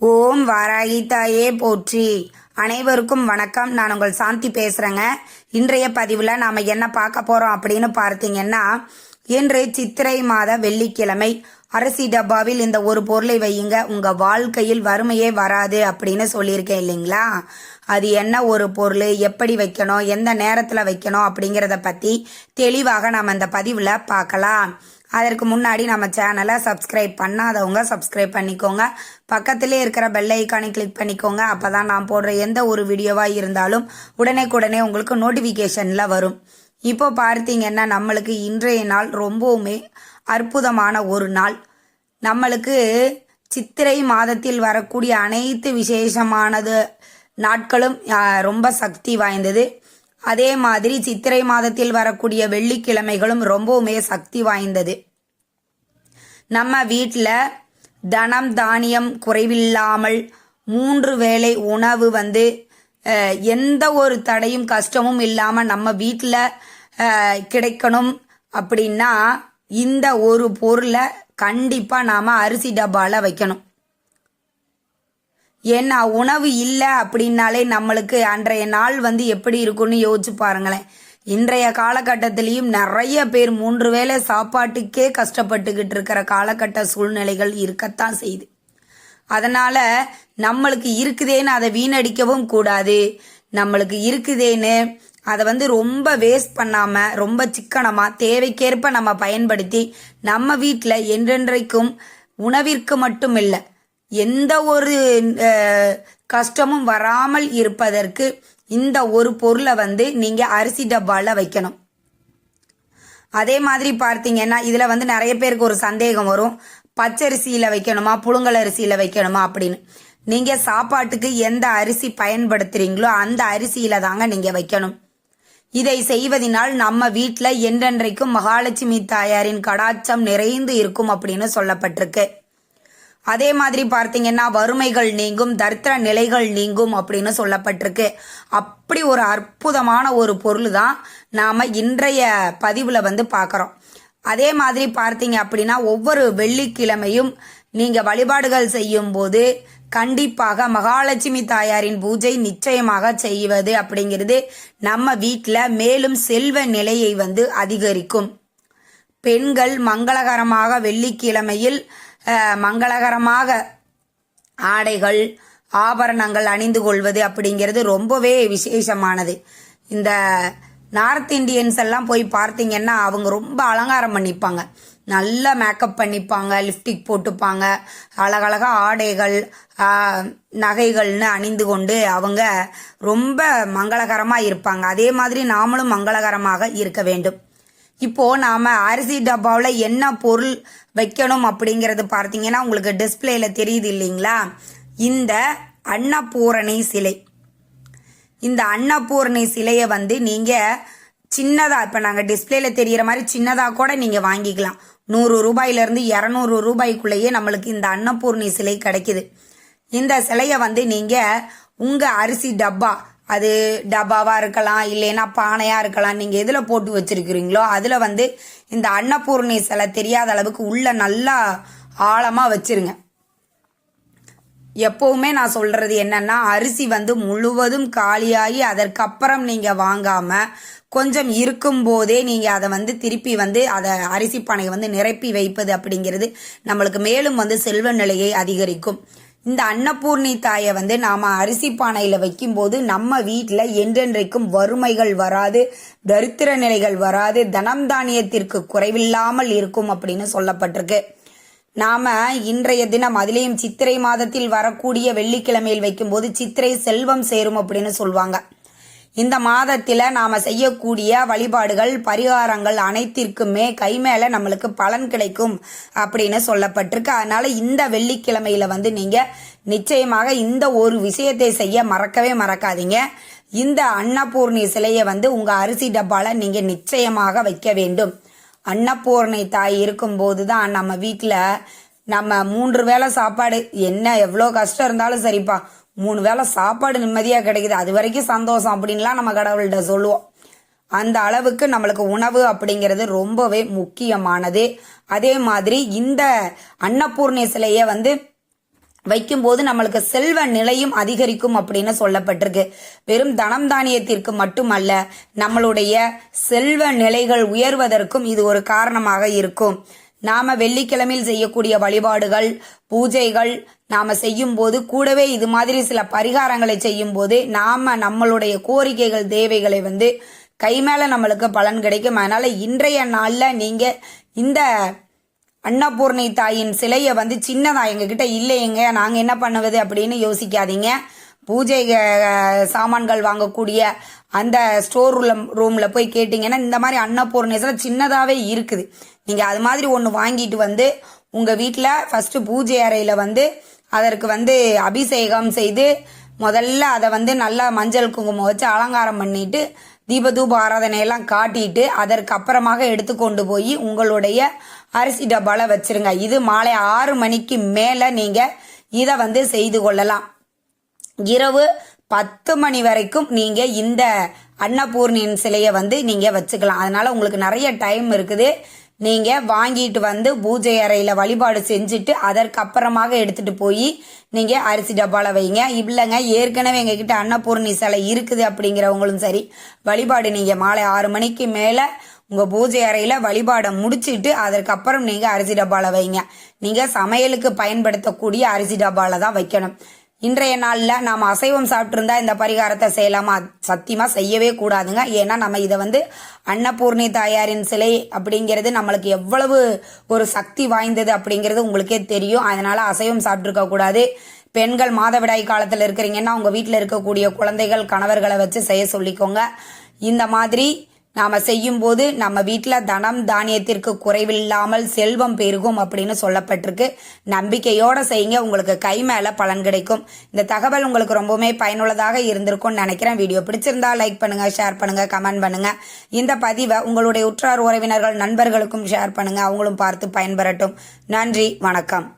ஓம் வாராகி தாயே போற்றி. அனைவருக்கும் வணக்கம். நான் உங்கள் சாந்தி பேசுறேங்க. இன்றைய பதிவுல நாம என்ன பார்க்க போறோம் அப்படின்னு பார்த்தீங்கன்னா இன்று சித்திரை மாத வெள்ளிக்கிழமை. அரிசி டப்பாவில் இந்த ஒரு பொருளை வையுங்க. உங்க வாழ்க்கையில் வறுமையே வராது அப்படின்னு சொல்லியிருக்கேன் இல்லைங்களா? அது என்ன ஒரு பொருள்? எப்படி வைக்கணும்? எந்த நேரத்துல வைக்கணும் அப்படிங்கிறத பத்தி தெளிவாக நம்ம அந்த பதிவுல பார்க்கலாம். அதற்கு முன்னாடி நம்ம சேனலை சப்ஸ்கிரைப் பண்ணாதவங்க சப்ஸ்கிரைப் பண்ணிக்கோங்க. பக்கத்திலே இருக்கிற பெல் ஐக்கானை கிளிக் பண்ணிக்கோங்க. அப்பதான் நான் போடுற எந்த ஒரு வீடியோவாக இருந்தாலும் உடனே உங்களுக்கு நோட்டிஃபிகேஷனில் வரும். இப்போ பார்த்தீங்கன்னா நம்மளுக்கு இன்றைய நாள் ரொம்பவுமே அற்புதமான ஒரு நாள். நம்மளுக்கு சித்திரை மாதத்தில் வரக்கூடிய அனைத்து விசேஷமானது நாட்களும் ரொம்ப சக்தி வாய்ந்தது. அதே மாதிரி சித்திரை மாதத்தில் வரக்கூடிய வெள்ளிக்கிழமைகளும் ரொம்பவுமே சக்தி வாய்ந்தது. நம்ம வீட்டில் தனம் தானியம் குறைவில்லாமல் மூன்று வேளை உணவு வந்து எந்த ஒரு தடையும் கஷ்டமும் இல்லாமல் நம்ம வீட்டில் கிடைக்கணும் அப்படின்னா இந்த ஒரு பொருளை கண்டிப்பாக நாம் அரிசி டப்பாவில் வைக்கணும். ஏன்னா உணவு இல்லை அப்படின்னாலே நம்மளுக்கு அன்றைய நாள் வந்து எப்படி இருக்கும்னு யோசிச்சு பாருங்களேன். இன்றைய காலகட்டத்திலையும் நிறைய பேர் மூன்று வேளை சாப்பாட்டுக்கே கஷ்டப்பட்டுக்கிட்டு இருக்கிற காலகட்ட சூழ்நிலைகள் இருக்கத்தான் செய்யுது. அதனால நம்மளுக்கு இருக்குதேன்னு அதை வீணடிக்கவும் கூடாது. நம்மளுக்கு இருக்குதேன்னு அதை வந்து ரொம்ப வேஸ்ட் பண்ணாம ரொம்ப சிக்கனமா தேவைக்கேற்ப நம்ம பயன்படுத்தி நம்ம வீட்டில் என்றென்றைக்கும் உணவிற்கு மட்டும் இல்லை எந்த ஒரு கஷ்டமும் வராமல் இருப்பதற்கு இந்த ஒரு பொருளை வந்து நீங்கள் அரிசி டப்பாவில் வைக்கணும். அதே மாதிரி பார்த்தீங்கன்னா இதில் வந்து நிறைய பேருக்கு ஒரு சந்தேகம் வரும். பச்சரிசியில் வைக்கணுமா புழுங்கல் அரிசியில் வைக்கணுமா அப்படின்னு. நீங்கள் சாப்பாட்டுக்கு எந்த அரிசி பயன்படுத்துகிறீங்களோ அந்த அரிசியில் தாங்க நீங்கள் வைக்கணும். இதை செய்வதனால் நம்ம வீட்டில் என்றென்றைக்கும் மகாலட்சுமி தாயாரின் கடாச்சம் நிறைந்து இருக்கும் அப்படின்னு சொல்லப்பட்டிருக்கு. அதே மாதிரி பார்த்தீங்கன்னா வறுமைகள் நீங்கும் தரித்திர நிலைகள் நீங்கும் அப்படின்னு சொல்லப்பட்டிருக்கு. அப்படி ஒரு அற்புதமான ஒரு பொருள் தான் நாம் இன்றைய பதிவில் வந்து பார்க்குறோம். அதே மாதிரி பார்த்தீங்க அப்படின்னா ஒவ்வொரு வெள்ளிக்கிழமையும் நீங்கள் வழிபாடுகள் செய்யும் போது கண்டிப்பாக மகாலட்சுமி தாயாரின் பூஜை நிச்சயமாக செய்வது அப்படிங்கிறது நம்ம வீட்டில் மேலும் செல்வ நிலையை வந்து அதிகரிக்கும். பெண்கள் மங்களகரமாக வெள்ளிக்கிழமையில் மங்களகரமாக ஆடைகள் ஆபரணங்கள் அணிந்து கொள்வது அப்படிங்கிறது ரொம்பவே விசேஷமானது. இந்த நார்த் இந்தியன்ஸ் எல்லாம் போய் பார்த்தீங்கன்னா அவங்க ரொம்ப அலங்காரம் பண்ணிப்பாங்க. நல்லா மேக்கப் பண்ணிப்பாங்க லிப்டிக் போட்டுப்பாங்க. அழகழகா ஆடைகள் நகைகள்னு அணிந்து கொண்டு அவங்க ரொம்ப மங்களகரமாக இருப்பாங்க. அதே மாதிரி நாமளும் மங்களகரமாக இருக்க வேண்டும். இப்போ நாம அரிசி டப்பாவில் என்ன பொருள் வைக்கணும் அப்படிங்கறது பார்த்தீங்கன்னா உங்களுக்கு டிஸ்பிளேல தெரியுது இல்லைங்களா? இந்த அன்னபூரணி சிலை. இந்த அன்னபூரணி சிலையை வந்து நீங்க சின்னதா இப்ப நாங்க டிஸ்பிளேல தெரியற மாதிரி சின்னதா கூட நீங்க வாங்கிக்கலாம். நூறு ரூபாயில இருந்து ரூபாய்க்குள்ளேயே நம்மளுக்கு இந்த அன்னபூரணி சிலை கிடைக்குது. இந்த சிலையை வந்து நீங்க உங்க அரிசி டப்பா அது டப்பாவா இருக்கலாம் இல்லைன்னா பானையா இருக்கலாம் நீங்க எதுல போட்டு வச்சிருக்கிறீங்களோ அதுல வந்து இந்த அன்னபூர்ணி சிலை தெரியாத அளவுக்கு உள்ள நல்லா ஆழமா வச்சிருங்க. எப்பவுமே நான் சொல்றது என்னன்னா அரிசி வந்து முழுவதும் காலியாகி அதற்கப்புறம் நீங்க வாங்காம கொஞ்சம் இருக்கும் போதே நீங்க அதை வந்து திருப்பி வந்து அதை அரிசி பானையை வந்து நிரப்பி வைப்பது அப்படிங்கிறது நம்மளுக்கு மேலும் வந்து செல்வ நிலையை அதிகரிக்கும். இந்த அன்னபூர்ணி தாயை வந்து நாம அரிசி பானையில வைக்கும்போது நம்ம வீட்டில் என்றென்றைக்கும் வறுமைகள் வராது தரித்திர நிலைகள் வராது தனம் தானியத்திற்கு குறைவில்லாமல் இருக்கும் அப்படின்னு சொல்லப்பட்டிருக்கு. நாம இன்றைய தினம் அதிலேயும் சித்திரை மாதத்தில் வரக்கூடிய வெள்ளிக்கிழமையில் வைக்கும்போது சித்திரை செல்வம் சேரும் அப்படின்னு சொல்லுவாங்க இந்த மாதத்தில் நாம் செய்யக்கூடிய வழிபாடுகள் பரிகாரங்கள் அனைத்திற்குமே கை மேலே நம்மளுக்கு பலன் கிடைக்கும் அப்படின்னு சொல்லப்பட்டிருக்கு. அதனால் இந்த வெள்ளிக்கிழமையில வந்து நீங்கள் நிச்சயமாக இந்த ஒரு விஷயத்தை செய்ய மறக்கவே மறக்காதீங்க. இந்த அன்னபூர்ணி சிலையை வந்து உங்கள் அரிசி டப்பாவில் நீங்கள் நிச்சயமாக வைக்க வேண்டும். அன்னபூர்ணை தாய் இருக்கும்போது தான் நம்ம வீட்டில் நம்ம மூன்று வேளை சாப்பாடு. என்ன எவ்வளோ கஷ்டம் இருந்தாலும் சரிப்பா. மூணு வேளை சாப்பாடு நிம்மதியாக கிடைக்குது. அது வரைக்கும் சந்தோஷம் அப்படின்லாம் நம்ம கடவுள்கிட்ட சொல்லுவோம். அந்த அளவுக்கு நம்மளுக்கு உணவு அப்படிங்கிறது ரொம்பவே முக்கியமானது. அதே மாதிரி இந்த அன்னபூர்ணி சிலையை வந்து வைக்கும்போது நம்மளுக்கு செல்வ நிலையும் அதிகரிக்கும் அப்படின்னு சொல்லப்பட்டிருக்கு. வெறும் தனம் தானியத்திற்கு மட்டுமல்ல நம்மளுடைய செல்வ நிலைகள் உயர்வதற்கும் இது ஒரு காரணமாக இருக்கும். நாம வெள்ளிக்கிழமையில் செய்யக்கூடிய வழிபாடுகள் பூஜைகள் நாம செய்யும் போது கூடவே இது மாதிரி சில பரிகாரங்களை செய்யும் போது நாம நம்மளுடைய கோரிக்கைகள் தேவைகளை வந்து கை மேல நம்மளுக்கு பலன் கிடைக்கும். அதனால இன்றைய நாள்ல நீங்க இந்த அன்னபூர்ணி தாயின் சிலையை வந்து சின்னதா எங்ககிட்ட இல்லையேங்க. நாங்க என்ன பண்ணுவது அப்படின்னு யோசிக்காதீங்க. பூஜை சாமான்கள் வாங்கக்கூடிய அந்த ஸ்டோர் ரூம் ரூம்ல போய் கேட்டீங்கன்னா இந்த மாதிரி அன்னபூர்ணேஸ்வரர் சின்னதாவே இருக்குது. நீங்க அது மாதிரி ஒன்று வாங்கிட்டு வந்து உங்க வீட்டில் ஃபர்ஸ்ட் பூஜை அறையில வந்து அதற்கு வந்து அபிஷேகம் செய்து முதல்ல அதை வந்து நல்லா மஞ்சள் குங்குமம் வச்சு அலங்காரம் பண்ணிட்டு தீப தூப காட்டிட்டு அதற்கு அப்புறமாக எடுத்து கொண்டு போய் உங்களுடைய அரிசி டப்பால வச்சிருங்க. இது மாலை ஆறு மணிக்கு மேல நீங்க இதை வந்து செய்து கொள்ளலாம். இரவு பத்து மணி வரைக்கும் நீங்க இந்த அன்னபூர்ணியின் சிலையை வந்து நீங்க வச்சுக்கலாம். அதனால உங்களுக்கு நிறைய டைம் இருக்குது. நீங்க வாங்கிட்டு வந்து பூஜை அறையில வழிபாடு செஞ்சுட்டு அதற்கப்புறமாக எடுத்துகிட்டு எடுத்துட்டு போய் நீங்க அரிசி டப்பால வைங்க. இல்லைங்க ஏற்கனவே எங்ககிட்ட அன்னபூர்ணி சிலை இருக்குது அப்படிங்கிறவங்களும் சரி வழிபாடு நீங்க மாலை ஆறு மணிக்கு மேல உங்க பூஜை அறையில வழிபாடை முடிச்சிட்டு அதற்கப்புறம் நீங்கள் நீங்க அரிசி டப்பால வைங்க. நீங்க சமையலுக்கு பயன்படுத்தக்கூடிய அரிசி டப்பால தான் வைக்கணும். இன்றைய நாளில் நாம் அசைவம் சாப்பிட்ருந்தா இந்த பரிகாரத்தை செய்யலாமா? சத்தியமாக செய்யவே கூடாதுங்க. ஏன்னா நம்ம இதை வந்து அன்னபூர்ணி தாயாரின் சிலை அப்படிங்கிறது நம்மளுக்கு எவ்வளவு ஒரு சக்தி வாய்ந்தது அப்படிங்கிறது உங்களுக்கே தெரியும். அதனால் அசைவம் சாப்பிட்ருக்கக்கூடாது பெண்கள் மாதவிடாய் காலத்தில் இருக்கிறீங்கன்னா உங்கள் வீட்டில் இருக்கக்கூடிய குழந்தைகள் கணவர்களை வச்சு செய்ய சொல்லிக்கோங்க. இந்த மாதிரி நாம செய்யும் போது நம்ம வீட்டில் தனம் தானியத்திற்கு குறைவில்லாமல் செல்வம் பெருகும் அப்படின்னு சொல்லப்பட்டிருக்கு. நம்பிக்கையோட செய்யுங்க. உங்களுக்கு கை மேலே பலன் கிடைக்கும். இந்த தகவல் உங்களுக்கு ரொம்பவுமே பயனுள்ளதாக இருந்திருக்கும்னு நினைக்கிறேன். வீடியோ பிடிச்சிருந்தா லைக் பண்ணுங்க ஷேர் பண்ணுங்க கமெண்ட் பண்ணுங்க. இந்த பதிவை உங்களுடைய உற்றார் உறவினர்கள் நண்பர்களுக்கும் ஷேர் பண்ணுங்க. அவங்களும் பார்த்து பயன்பெறட்டும். நன்றி வணக்கம்.